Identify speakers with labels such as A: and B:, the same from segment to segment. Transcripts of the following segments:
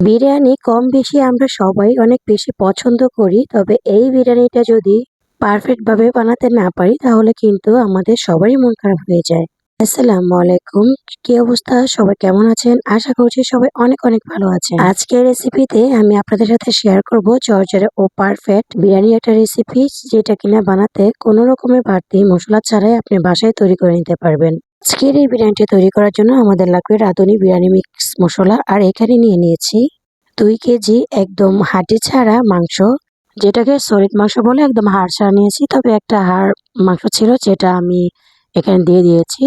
A: বিরিয়ানি কম বেশি আমরা সবাই অনেক বেশি পছন্দ করি, তবে এই বিরিয়ানিটা যদি পারফেক্ট ভাবে বানাতে না পারি, তাহলে কিন্তু আমাদের সবারই মন খারাপ হয়ে যায়। আসসালামু আলাইকুম। কি অবস্থা? সবাই কেমন আছেন? আশা করছি সবাই অনেক অনেক ভালো আছেন। আজকের রেসিপিতে আমি আপনাদের সাথে শেয়ার করব জর্জরে ও পারফেক্ট বিরিয়ানি একটা রেসিপি যেটা কিনা বানাতে কোনো রকমের বাড়তি মশলা ছাড়াই আপনি বাসায় তৈরি করে নিতে পারবেন। আজকের এই বিরিয়ানিটি তৈরি করার জন্য আমাদের লাগবে রাঁধুনি বিরিয়ানি মিক্স মশলা, আর এখানে নিয়ে নিয়েছি দুই কেজি একদম হাড্ডি ছাড়া মাংস, যেটাকে সলিড মাংস বলে একদম হাড় ছাড়া নিয়েছি, তবে একটা হাড় মাংস ছিল যেটা আমি এখানে দিয়ে দিয়েছি।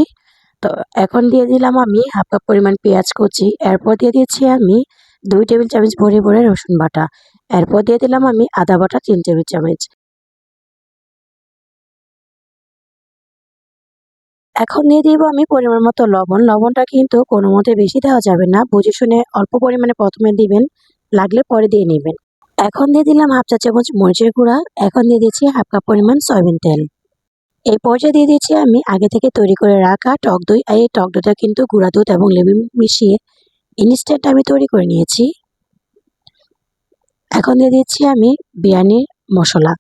A: তো এখন দিয়ে দিলাম আমি হাফ কাপ পরিমাণ পেঁয়াজ কুচি, এরপর দিয়ে দিয়েছি আমি দুই টেবিল চামচ ভরে ভরে রসুন বাটা, এরপর দিয়ে দিলাম আমি আদা বাটা তিন টেবিল চামচ। এখন দিয়ে দিব আমি পরিমাণ মতো লবণ। লবণটা কিন্তু কোনো মতে বেশি দেওয়া যাবে না। বুঝে শুনে অল্প পরিমাণে প্রথমে দিবেন, লাগলে পরে দিয়ে নেবেন। এখন দিয়ে দিলাম হাফ চা চামচ মরিচের গুঁড়া। এখন দিয়ে দিচ্ছি হাফ কাপ পরিমাণ সয়াবিন তেল। এই পর্যায়ে দিয়ে দিচ্ছি আমি আগে থেকে তৈরি করে রাখা টক দই। আর এই টক দইটা কিন্তু গুঁড়া দুধ এবং লেবু মিশিয়ে ইনস্ট্যান্ট আমি তৈরি করে নিয়েছি। এখন দিয়ে দিচ্ছি আমি বিরিয়ানির মশলা।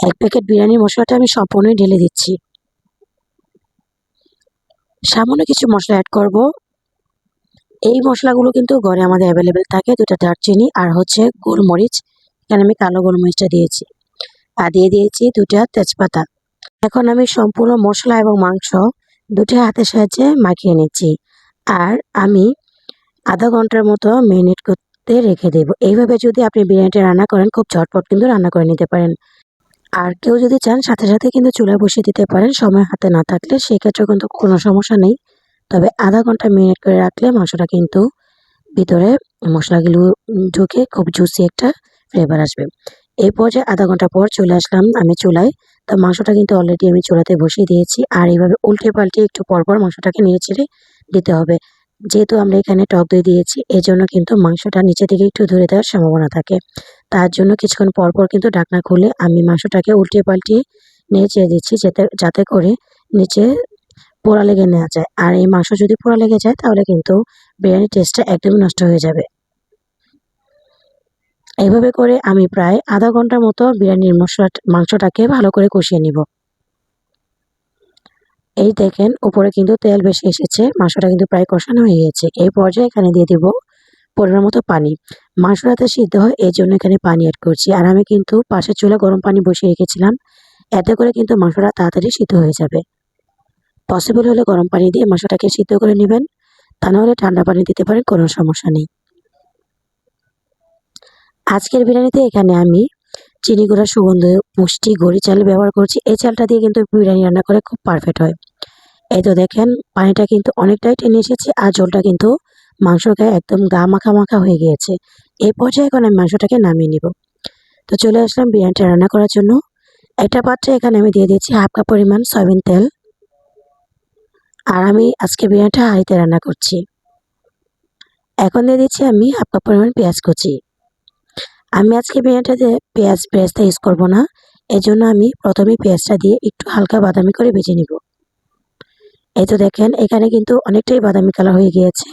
A: এক প্যাকেট বিরিয়ানির মশলাটা আমি সম্পূর্ণই ঢেলে দিচ্ছি। সামান্য কিছু মশলা অ্যাড করব। এই মশলাগুলো কিন্তু ঘরে আমাদের অ্যাভেলেবেল থাকে। দুটা দারচিনি আর হচ্ছে গোলমরিচ। এখানে আমি কালো গোলমরিচটা দিয়েছি। আর দিয়ে দিয়েছি দুটা তেজপাতা। এখন আমি সম্পূর্ণ মশলা এবং মাংস দুটো হাতের সাহায্যে মাখিয়ে নিচ্ছি। আর আমি আধা ঘণ্টার মতো মেরিনেট করতে রেখে দেব। এইভাবে যদি আপনি বিরিয়ানিটা রান্না করেন, খুব ঝটপট কিন্তু রান্না করে নিতে পারেন। আর কেউ যদি চান, সাথে সাথে কিন্তু চুলায় বসিয়ে দিতে পারেন। সময় হাতে না থাকলে সেক্ষেত্রে কিন্তু কোনো সমস্যা নেই। তবে আধা ঘণ্টা মিনিট করে রাখলে মাংসটা কিন্তু ভিতরে মশলাগুলো ঢুকে খুব জুসি একটা ফ্লেভার আসবে। এই পর্যায়ে আধা ঘণ্টা পর চলে আসলাম আমি চুলায়। তো মাংসটা কিন্তু অলরেডি আমি চুলাতে বসিয়ে দিয়েছি। আর এইভাবে উল্টে পাল্টে একটু পরপর মাংসটাকে নিয়ে ছেড়ে দিতে হবে। যেহেতু আমরা এখানে টক দই দিয়েছি এই জন্য কিন্তু মাংসটা নিচে থেকে একটু ধরে দেওয়ার সম্ভাবনা থাকে। তার জন্য কিছুক্ষণ পরপর কিন্তু ঢাকনা খুলে আমি মাংসটাকে উল্টে পাল্টিয়ে চেয়ে দিচ্ছি যাতে যাতে করে নিচে পোড়া লেগে নেওয়া যায়। আর এই মাংস যদি পোড়া লেগে যায় তাহলে কিন্তু বিরিয়ানির টেস্টটা একদমই নষ্ট হয়ে যাবে। এইভাবে করে আমি প্রায় আধা ঘণ্টার মতো বিরিয়ানির মশলা, মাংসটাকে ভালো করে কষিয়ে নিব। এই দেখেন উপরে কিন্তু তেল বেশি এসেছে, মাংসটা কিন্তু প্রায় কষানো হয়ে গেছে। এই পর্যায়ে এখানে দিয়ে দিব পরিমাণ মতো পানি। মাংসটাতে সিদ্ধ হয় এই জন্য এখানে পানি অ্যাড করছি। আর আমি কিন্তু পাশের চুলে গরম পানি বসিয়ে রেখেছিলাম। এতে করে কিন্তু মাংসটা তাড়াতাড়ি সিদ্ধ হয়ে যাবে। পসিবল হলে গরম পানি দিয়ে মাংসটাকে সিদ্ধ করে নেবেন। তা নাহলে ঠান্ডা পানি দিতে পারেন, কোনো সমস্যা নেই। আজকের বিরিয়ানিতে এখানে আমি চিনি গুঁড়া, সুগন্ধ পুষ্টি গড়ি চাল ব্যবহার করছি। এই চালটা দিয়ে কিন্তু বিরিয়ানি রান্না করে খুব পারফেক্ট হয়। এই তো দেখেন, পানিটা কিন্তু অনেকটাই টেনে এসেছে আর জলটা কিন্তু মাংস গায়ে একদম গা মাখা মাখা হয়ে গিয়েছে। এই পর্যায়ে এখন আমি মাংসটাকে নামিয়ে নিব। তো চলে আসলাম বিরিয়ানিটা রান্না করার জন্য। একটা পাত্রে এখানে আমি দিয়ে দিয়েছি হাফ কাপ পরিমাণ সয়াবিন তেল। আর আমি আজকে বিরিয়ানিটা হাঁড়িতে রান্না করছি। এখন দিয়ে দিচ্ছি আমি হাফ কাপ পরিমাণ পেঁয়াজ কুচি। আমি আজকে বিরিয়ানিটাতে পেঁয়াজ পেঁয়াজটা ইউজ করব না। এজন্য আমি প্রথমে পেঁয়াজটা দিয়ে একটু হালকা বাদামি করে ভেজে নিব। এই তো দেখেন, এখানে কিন্তু অনেকটাই বাদামি কালার হয়ে গিয়েছে।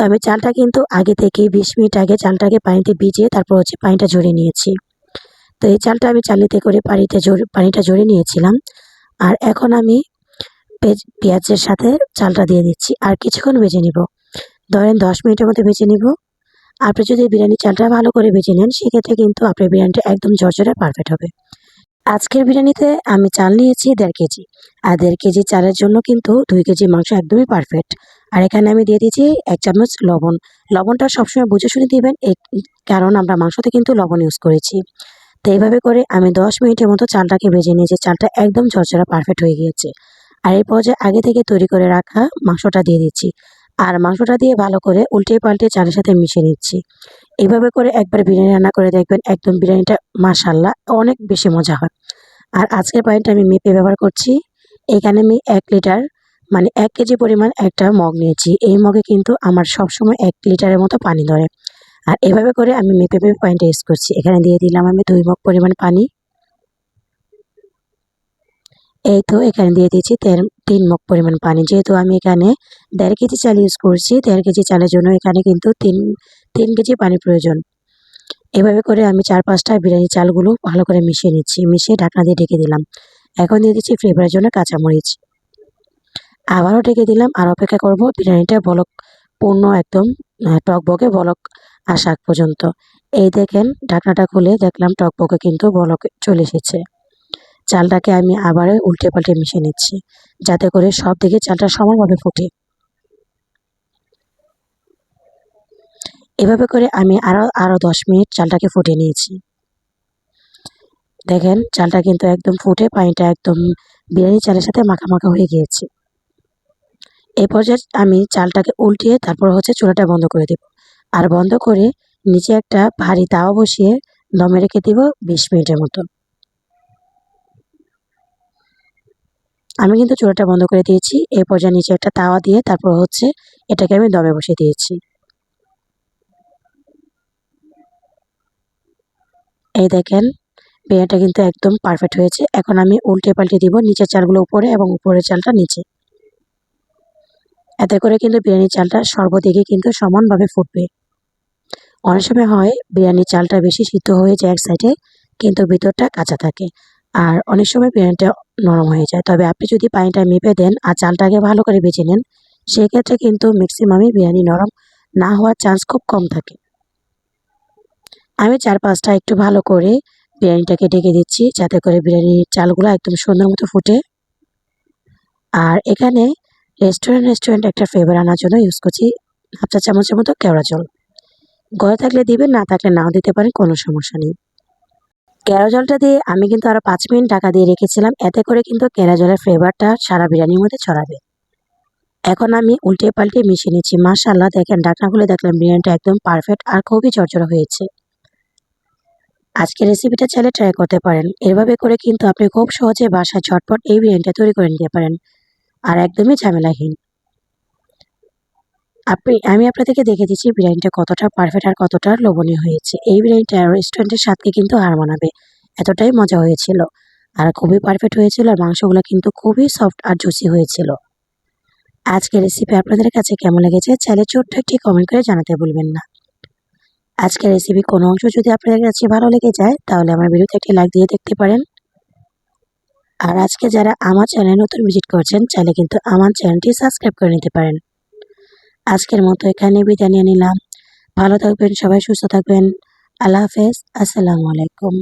A: তো আমি চালটা কিন্তু আগে থেকেই বিশ মিনিট আগে চালটাকে পানিতে ভিজিয়ে তারপর হচ্ছে পানিটা ঝরিয়ে নিয়েছি। তো এই চালটা আমি চালিতে করে পানিতে জড়ি পানিটা ঝরিয়ে নিয়েছিলাম। আর এখন আমি পেঁয়াজের সাথে চালটা দিয়ে দিচ্ছি। আর কিছুক্ষণ ভেজে নিব। ধরেন দশ মিনিটের মধ্যে ভেজে নিব। আপনি যদি বিরিয়ানি চালটা ভালো করে ভেজে নেন, সেক্ষেত্রে কিন্তু আপনার বিরিয়ানিটা একদম ঝরঝরে পারফেক্ট হবে। আজকের বিরিয়ানিতে আমি চাল নিয়েছি দেড় কেজি। আর দেড় কেজি চালের জন্য কিন্তু দুই কেজি মাংস একদমই পারফেক্ট আর এখানে আমি দিয়ে দিয়েছি এক চামচ লবণ। লবণটা সবসময় বুঝে শুনে দিবেন কারণ আমরা মাংসতে কিন্তু লবণ ইউজ করেছি। তো এইভাবে করে আমি দশ মিনিটের মতো চালটাকে ভেজে নিয়েছি, চালটা একদম ঝরঝরা পারফেক্ট হয়ে গিয়েছে। আর এই পর্যায়ে আগে থেকে তৈরি করে রাখা মাংসটা দিয়ে দিচ্ছি। আর মাংসটা দিয়ে ভালো করে উল্টে পাল্টে চালের সাথে মিশিয়ে নিচ্ছি। এভাবে করে একবার বিরিয়ানি রান্না করে দেখবেন একদম বিরিয়ানিটা মাসাল্লাহ অনেক বেশি মজা হয়। আর আজকের পানিটা আমি মেপে ব্যবহার করছি। এখানে আমি এক লিটার মানে এক কেজি পরিমাণ একটা মগ নিয়েছি। এই মগে কিন্তু আমার সবসময় এক লিটারের মতো পানি ধরে। আর এভাবে করে আমি মেপে মেপে পানিটা ইউজ করছি। এখানে দিয়ে দিলাম আমি দুই মগ পরিমাণ পানি। এই তো এখানে দিয়ে দিয়েছি তিন মগ পরিমাণ পানি। যেহেতু আমি এখানে দেড় কেজি চাল ইউজ করছি, দেড় কেজি চালের জন্য এখানে কিন্তু তিন তিন কেজি পানি প্রয়োজন। এভাবে করে আমি চার পাঁচটা বিরিয়ানি চালগুলো ভালো করে মিশিয়ে নিচ্ছি, মিশিয়ে ঢাকনা দিয়ে ঢেকে দিলাম। এখন দিয়ে দিচ্ছি ফ্লেভারের জন্য কাঁচামরিচ। আবারও ঢেকে দিলাম, আর অপেক্ষা করব বিরিয়ানিটা বলক পূর্ণ একদম টকবকে বলক আসা পর্যন্ত। এই দেখেন, ঢাকনাটা খুলে দেখলাম টকবকে কিন্তু বলক চলে এসেছে। চালটাকে আমি আবারও উল্টে পাল্টে মিশিয়ে নিচ্ছি, যাতে করে সব দিকে চালটা সমানভাবে ফুটে। এভাবে করে আমি আরও আরও দশ মিনিট চালটাকে ফুটিয়ে নিয়েছি। দেখেন, চালটা কিন্তু একদম ফুটে পানিটা একদম বিরিয়ানি চালের সাথে মাখা হয়ে গিয়েছে। এই পর্যায়ে আমি চালটাকে উল্টিয়ে তারপর হচ্ছে চুলাটা বন্ধ করে দেব। আর বন্ধ করে নিচে একটা ভারী তাওয়া বসিয়ে দমে রেখে দিব বিশ মিনিটের মতো। আমি কিন্তু চুলাটা বন্ধ করে দিয়েছি। এই পর্যায়ে নিচে একটা তাওয়া দিয়ে তারপর হচ্ছে এটাকে আমি দমে বসিয়ে দিয়েছি। এই দেখেন বিরিয়ানিটা কিন্তু একদম পারফেক্ট হয়েছে। এখন আমি উল্টে পাল্টে দিব নিচের চালগুলো উপরে এবং উপরের চালটা নিচে। এতে করে কিন্তু বিরিয়ানির চালটা সর্বদিকে কিন্তু সমানভাবে ফুটবে। অনেক সময় হয় বিরিয়ানির চালটা বেশি সিদ্ধ হয়ে যায় এক সাইডে কিন্তু ভিতরটা কাঁচা থাকে। আর অনেক সময় বিরিয়ানিটা নরম হয়ে যায়। তবে আপনি যদি পানিটা মেপে দেন আর চালটাকে ভালো করে বেছে নেন, সেক্ষেত্রে কিন্তু ম্যাক্সিমামই বিরিয়ানি নরম না হওয়ার চান্স খুব কম থাকে। আমি চার পাঁচটা একটু ভালো করে বিরিয়ানিটাকে ডেকে দিচ্ছি, যাতে করে বিরিয়ানির চালগুলো একদম সুন্দর মতো ফুটে। আর এখানে রেস্টুরেন্ট রেস্টুরেন্ট একটা ফ্লেভার আনার জন্য ইউজ করছি হাফ চা চামচের মতো কেওড়া জল। ঘরে থাকলে দিবেন, না থাকলে নাও দিতে পারেন, কোনো সমস্যা নেই। কেওড়া জলটা দিয়ে আমি কিন্তু আরও পাঁচ মিনিট ঢাকা দিয়ে রেখেছিলাম। এতে করে কিন্তু কেওড়া জলের ফ্লেভারটা সারা বিরিয়ানির মধ্যে ছড়াবে। এখন আমি উল্টে পাল্টে মিশিয়ে নিচ্ছি। মাশাল্লাহ দেখেন ডাকনা খুলে দেখলাম বিরিয়ানিটা একদম পারফেক্ট আর খুবই চরচরা হয়েছে। আজকে রেসিপিটা চাইলে ট্রাই করতে পারেন। এভাবে করে কিন্তু আপনি খুব সহজে বাসায় ঝটপট এই বিরিয়ানিটা তৈরি করে নিতে পারেন। আর একদমই ঝামেলাহীন। আপনি আমি আপনাদেরকে দেখে দিচ্ছি বিরিয়ানিটা কতটা পারফেক্ট আর কতটা লোভনীয় হয়েছে। এই বিরিয়ানিটা রেস্টুরেন্টের স্বাদকে কিন্তু হার মানাবে। এতটাই মজা হয়েছিল। আর খুবই পারফেক্ট হয়েছিল আর মাংসগুলো কিন্তু খুবই সফট আর জুসি হয়েছিল। আজকের রেসিপি আপনাদের কাছে কেমন লেগেছে চাইলে ছোট্ট একটি কমেন্ট করে জানাতে ভুলবেন না। আজকের রেসিপি কোনো অংশ যদি আপনাদের কাছে ভালো লেগে যায়, তাহলে আমার ভিডিওতে একটি লাইক দিয়ে দেখতে পারেন। আর আজকে যারা আমার চ্যানেল নতুন ভিজিট করছেন, চাইলে কিন্তু আমার চ্যানেলটি সাবস্ক্রাইব করে নিতে পারেন। আজকের মতো এখানে বিদায় নিয়ে নিলাম। ভালো থাকবেন, সবাই সুস্থ থাকবেন। আল্লাহ হাফেজ, আসসালামু আলাইকুম।